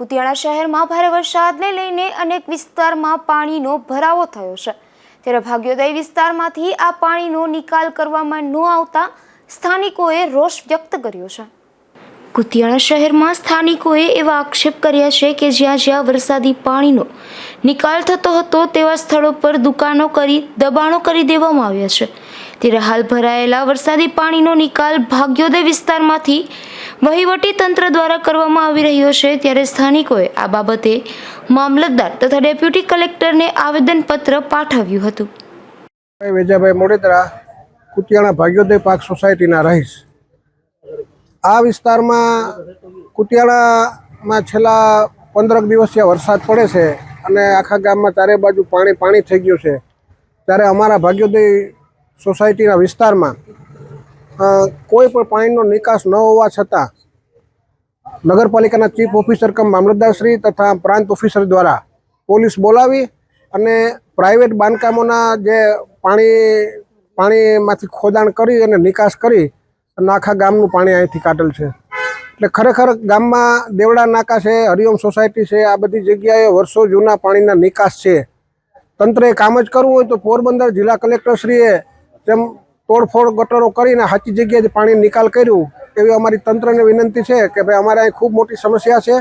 કુતિયાણા શહેરમાં ભારે વરસાદને લઈને અનેક વિસ્તારમાં પાણીનો ભરાવો થયો છે. ત્યારે ભાગ્યોદય વિસ્તારમાંથી આ પાણીનો નિકાલ કરવામાં ન આવતા સ્થાનિકોએ રોષ વ્યક્ત કર્યો છે. કુતિયાણા શહેરમાં સ્થાનિકોએ એવા આક્ષેપ કર્યા છે કે જ્યાં જ્યાં વરસાદી પાણીનો નિકાલ થતો હતો તેવા સ્થળો પર દુકાનો કરી, દબાણો કરી દેવામાં આવ્યા છે. ત્યારે હાલ ભરાયેલા વરસાદી પાણીનો નિકાલ ભાગ્યોદય વિસ્તારમાંથી વહીવટી તંત્ર દ્વારા કરવામાં આવી રહ્યો છે. ત્યારે સ્થાનિકોએ આ બાબતે મામલતદાર તથા ડેપ્યુટી કલેક્ટરને આવેદનપત્ર પાઠવ્યું હતું. વેજાભાઈ મોડેદરા, કુતિયાણા ભાગ્યોદય પાક સોસાયટીના રહીશ. આ વિસ્તારમાં કુટિયાળામાં છેલ્લા પંદરક દિવસથી વરસાદ પડે છે અને આખા ગામમાં ચારે બાજુ પાણી પાણી થઈ ગયું છે. ત્યારે અમારા ભાગ્યોદય સોસાયટીના વિસ્તારમાં કોઈ પણ પાણીનો નિકાસ ન હોવા છતાં નગરપાલિકાના ચીફ ઓફિસર કમ મામલતદારશ્રી તથા પ્રાંત ઓફિસર દ્વારા પોલીસ બોલાવી અને પ્રાઇવેટ બાંધકામોના જે પાણી, પાણીમાંથી ખોદાણ કરી અને નિકાસ કરી અને આખા ગામનું પાણી અહીંથી કાઢેલ છે. એટલે ખરેખર ગામમાં દેવડા નાકા છે, હરિઓમ સોસાયટી છે, આ બધી જગ્યાએ વર્ષો જૂના પાણીના નિકાસ છે. તંત્રએ કામ જ કરવું હોય તો પોરબંદર જિલ્લા કલેક્ટરશ્રીએ તેમ તોડફોડ ગટરો કરીને સાચી જગ્યાએથી પાણી નિકાલ કર્યું, એવી અમારી તંત્રને વિનંતી છે કે ભાઈ અમારે અહીં ખૂબ મોટી સમસ્યા છે.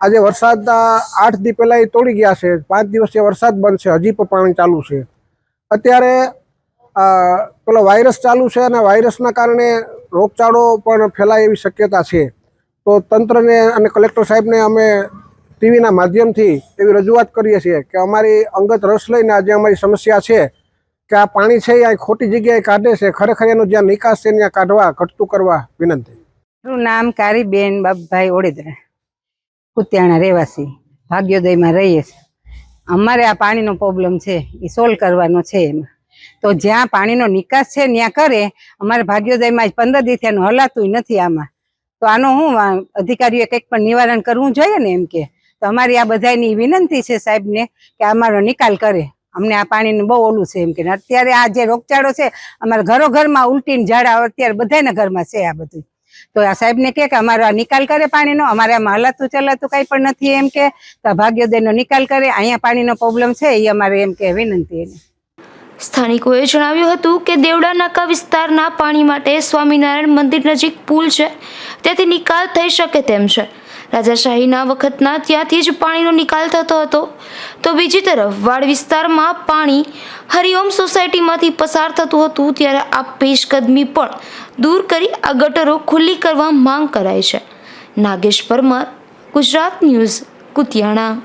આજે વરસાદ આઠ દી પહેલાં એ તોડી ગયા છે, પાંચ દિવસથી વરસાદ બંધ છે, હજી પણ પાણી ચાલુ છે. અત્યારે પેલો વાયરસ ચાલુ છે અને વાયરસના કારણે રોગચાળો પણ ફેલાય એવી શક્યતા છે. તો તંત્રને અને કલેક્ટર સાહેબને અમે ટીવીના માધ્યમથી એવી રજૂઆત કરીએ છીએ કે અમારી અંગત રસ લઈને આજે અમારી સમસ્યા છે કે આ પાણી છે એ ખોટી જગ્યાએ કાઢે છે. ખરેખર એનો જ્યાં નિકાસ છે ત્યાં કાઢવા, ઘટતું કરવા વિનંતી. મારું નામ કારીબેન બાપભાઈ ઓડેદરા, કુતિયાણા રહેવાસી, ભાગ્યોદયમાં રહીએ છીએ. અમારે આ પાણીનો પ્રોબ્લેમ છે, એ સોલ્વ કરવાનો છે એમાં. તો જ્યાં પાણીનો નિકાસ છે, ત્યાં કરે. અમારે ભાગ્યોદયમાં જ પંદર દિવસ એનું હલાતું નથી આમાં. તો આનો હું અધિકારીએ કંઈક પણ નિવારણ કરવું જોઈએ ને એમ કે? તો અમારી આ બધાની વિનંતી છે સાહેબને કે અમારો નિકાલ કરે. અમને આ પાણીનું બહુ ઓલું છે એમ કે. અત્યારે આ જે રોગચાળો છે, અમારા ઘરો ઘરમાં ઉલટીને ઝાડા અત્યારે બધાના ઘરમાં છે આ બધું. તો આ સાહેબને કહે કે અમારો આ નિકાલ કરે પાણીનો. અમારે આમાં હલાતું ચલાતું કંઈ પણ નથી એમ કે. તો ભાગ્યોદયનો નિકાલ કરે. અહીંયા પાણીનો પ્રોબ્લેમ છે એ અમારે એમ કે વિનંતી એને. સ્થાનિકોએ જણાવ્યું હતું કે દેવડા નાકા વિસ્તારના પાણી માટે સ્વામિનારાયણ મંદિર નજીક પુલ છે. ત્યાંથી નિકાલ થઈ શકે તેમ છે. રાજાશાહીના વખતના ત્યાંથી જ પાણીનો નિકાલ થતો હતો. તો બીજી તરફ વાડ વિસ્તારમાં પાણી હરિઓમ સોસાયટીમાંથી પસાર થતું હતું ત્યારે આ પેશકદમી પણ દૂર કરી આ ગટરો ખુલ્લી કરવા માંગ કરાઈ છે. નાગેશ પરમાર, ગુજરાત ન્યૂઝ, કુતિયાણા.